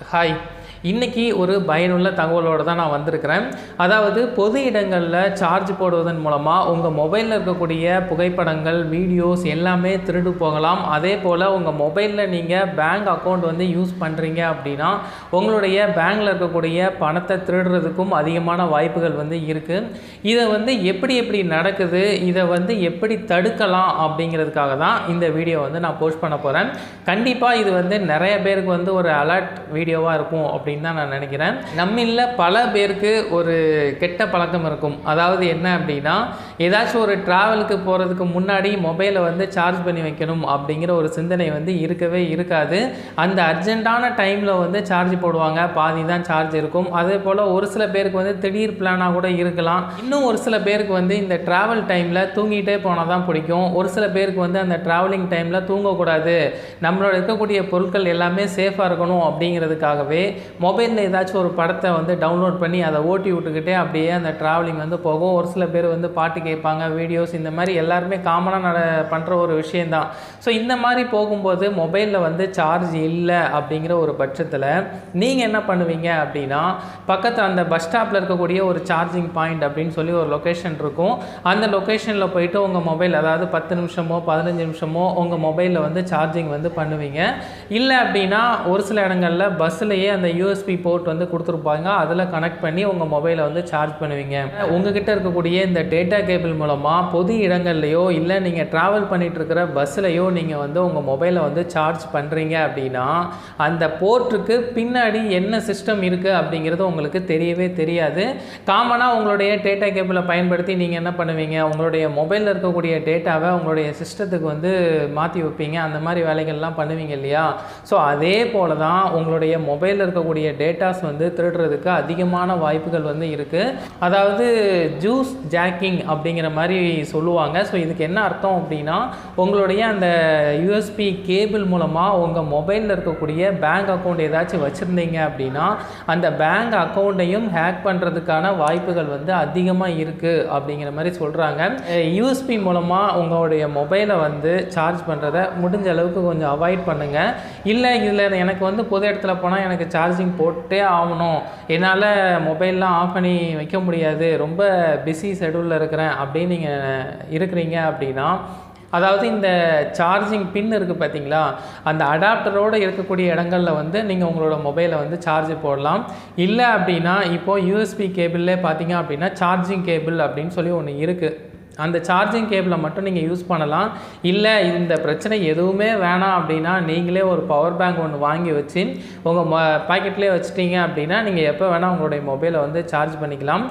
Hi. இன்றைக்கி ஒரு பயனுள்ள தகவலோடு தான் நான் வந்திருக்கிறேன். அதாவது பொது இடங்களில் சார்ஜ் போடுவதன் மூலமாக உங்கள் மொபைலில் இருக்கக்கூடிய புகைப்படங்கள் வீடியோஸ் எல்லாமே திருடு போகலாம். அதே போல் உங்கள் மொபைலில் நீங்கள் பேங்க் அக்கௌண்ட் வந்து யூஸ் பண்ணுறீங்க அப்படின்னா உங்களுடைய பேங்கில் இருக்கக்கூடிய பணத்தை திருடுறதுக்கும் அதிகமான வாய்ப்புகள் வந்து இருக்குது இதை வந்து எப்படி எப்படி நடக்குது இதை வந்து எப்படி தடுக்கலாம் அப்படிங்கிறதுக்காக தான் இந்த வீடியோ வந்து நான் போஸ்ட் பண்ண போகிறேன் கண்டிப்பாக இது வந்து நிறைய பேருக்கு வந்து ஒரு அலர்ட் வீடியோவாக இருக்கும் அப்படின்னு தான் நான் நினைக்கிறேன். நம்மில் பல பேருக்கு ஒரு கெட்ட பழக்கம் இருக்கும். அதாவது என்ன அப்படின்னா ஏதாச்சும் ஒரு ட்ராவலுக்கு போகிறதுக்கு முன்னாடி மொபைலை வந்து சார்ஜ் பண்ணி வைக்கணும் அப்படிங்கிற ஒரு சிந்தனை வந்து இருக்கவே இருக்காது. அந்த அர்ஜெண்ட்டான டைமில் வந்து சார்ஜ் போடுவாங்க. பாதி தான் சார்ஜ் இருக்கும். அதே போல் ஒரு சில பேருக்கு வந்து திடீர் பிளானாக கூட இருக்கலாம். இன்னும் ஒரு சில பேருக்கு வந்து இந்த ட்ராவல் டைமில் தூங்கிட்டே போனால் தான் பிடிக்கும். ஒரு சில பேருக்கு வந்து அந்த ட்ராவலிங் டைமில் தூங்கக்கூடாது. நம்மளோட இருக்கக்கூடிய பொருட்கள் எல்லாமே சேஃபாக இருக்கணும் அப்படிங்கிறதுக்காகவே மொபைலில் ஏதாச்சும் ஒரு படத்தை வந்து டவுன்லோட் பண்ணி அதை ஓட்டி விட்டுக்கிட்டே அப்படியே அந்த ட்ராவலிங் வந்து போகும். ஒரு சில பேர் வந்து பாட்டு கேட்பாங்க வீடியோஸ் இந்த மாதிரி எல்லாருமே காமனாக நட பண்ணுற ஒரு விஷயந்தான் ஸோ இந்த மாதிரி போகும்போது மொபைலில் வந்து சார்ஜ் இல்லை அப்படிங்கிற ஒரு பட்சத்தில் நீங்கள் என்ன பண்ணுவீங்க அப்படின்னா பக்கத்தில் அந்த பஸ் ஸ்டாப்பில் இருக்கக்கூடிய ஒரு சார்ஜிங் பாயிண்ட் அப்படின்னு சொல்லி ஒரு லொக்கேஷன் இருக்கும். அந்த லொக்கேஷனில் போயிட்டு உங்கள் மொபைல் அதாவது பத்து நிமிஷமோ பதினஞ்சு நிமிஷமோ உங்கள் மொபைலில் வந்து சார்ஜிங் வந்து பண்ணுவீங்க. இல்லை அப்படின்னா ஒரு சில இடங்களில் பஸ்ஸுலேயே அந்த யூ யூஎஸ்பி போர்ட் வந்து கொடுத்துருப்பாங்க. அதில் கனெக்ட் பண்ணி உங்கள் மொபைலை வந்து சார்ஜ் பண்ணுவீங்க. உங்ககிட்ட இருக்கக்கூடிய இந்த டேட்டா கேபிள் மூலமாக பொது இடங்கள்லையோ இல்லை நீங்கள் ட்ராவல் பண்ணிகிட்ருக்கிற பஸ்லையோ பஸ்ஸிலையோ நீங்கள் வந்து உங்கள் மொபைலை வந்து சார்ஜ் பண்ணுறீங்க அப்படின்னா அந்த போர்ட்டுக்கு பின்னாடி என்ன சிஸ்டம் இருக்குது அப்படிங்கிறது உங்களுக்கு தெரியவே தெரியாது. காமனாக உங்களுடைய டேட்டா கேபிளை பயன்படுத்தி நீங்கள் என்ன பண்ணுவீங்க? உங்களுடைய மொபைலில் இருக்கக்கூடிய டேட்டாவை உங்களுடைய சிஸ்டத்துக்கு வந்து மாற்றி வைப்பீங்க. அந்த மாதிரி வேலைகள்லாம் பண்ணுவீங்க இல்லையா? ஸோ அதே போல தான் உங்களுடைய மொபைலில் இருக்கக்கூடிய டேட்டாஸ் வந்து திருடுறதுக்கு அதிகமான வாய்ப்புகள் வந்து இருக்குது அதாவது ஜூஸ் ஜாக்கிங் அப்படிங்கிற மாதிரி சொல்லுவாங்க. ஸோ இதுக்கு என்ன அர்த்தம் அப்படின்னா உங்களுடைய அந்த யூஎஸ்பி கேபிள் மூலமாக உங்கள் மொபைலில் இருக்கக்கூடிய பேங்க் அக்கௌண்ட் ஏதாச்சும் வச்சுருந்தீங்க அப்படின்னா அந்த பேங்க் அக்கௌண்ட்டையும் ஹேக் பண்ணுறதுக்கான வாய்ப்புகள் வந்து அதிகமாக இருக்குது அப்படிங்கிற மாதிரி சொல்கிறாங்க யூஎஸ்பி மூலமாக உங்களுடைய மொபைலை வந்து சார்ஜ் பண்ணுறத முடிஞ்ச அளவுக்கு கொஞ்சம் அவாய்ட் பண்ணுங்கள் இல்லை இதில் எனக்கு வந்து பொது இடத்துல போனால் எனக்கு சார்ஜிங் போட்டே ஆகணும். என்னால் மொபைல்லாம் ஆஃப் பண்ணி வைக்க முடியாது. ரொம்ப பிஸி ஷெடியூலில் இருக்கிறேன். அப்படின்னு நீங்கள் இருக்கிறீங்க அப்படின்னா அதாவது இந்த சார்ஜிங் பின் இருக்குது பார்த்தீங்களா அந்த அடாப்டரோடு இருக்கக்கூடிய இடங்களில் வந்து நீங்கள் உங்களோட மொபைலை வந்து சார்ஜ் போடலாம். இல்லை அப்படின்னா இப்போது யூஎஸ்பி கேபிள்லே பார்த்தீங்க அப்படின்னா சார்ஜிங் கேபிள் அப்படின்னு சொல்லி ஒன்று இருக்குது அந்த சார்ஜிங் கேபிளை மட்டும் நீங்கள் யூஸ் பண்ணலாம். இல்லை இந்த பிரச்சனை எதுவுமே வேணாம் அப்படின்னா நீங்களே ஒரு பவர் பேங்க் ஒன்று வாங்கி வச்சு உங்கள் ம பாக்கெட்லேயே வச்சுட்டீங்க அப்படின்னா நீங்கள் எப்போ வேணால் உங்களுடைய மொபைலை வந்து சார்ஜ் பண்ணிக்கலாம்.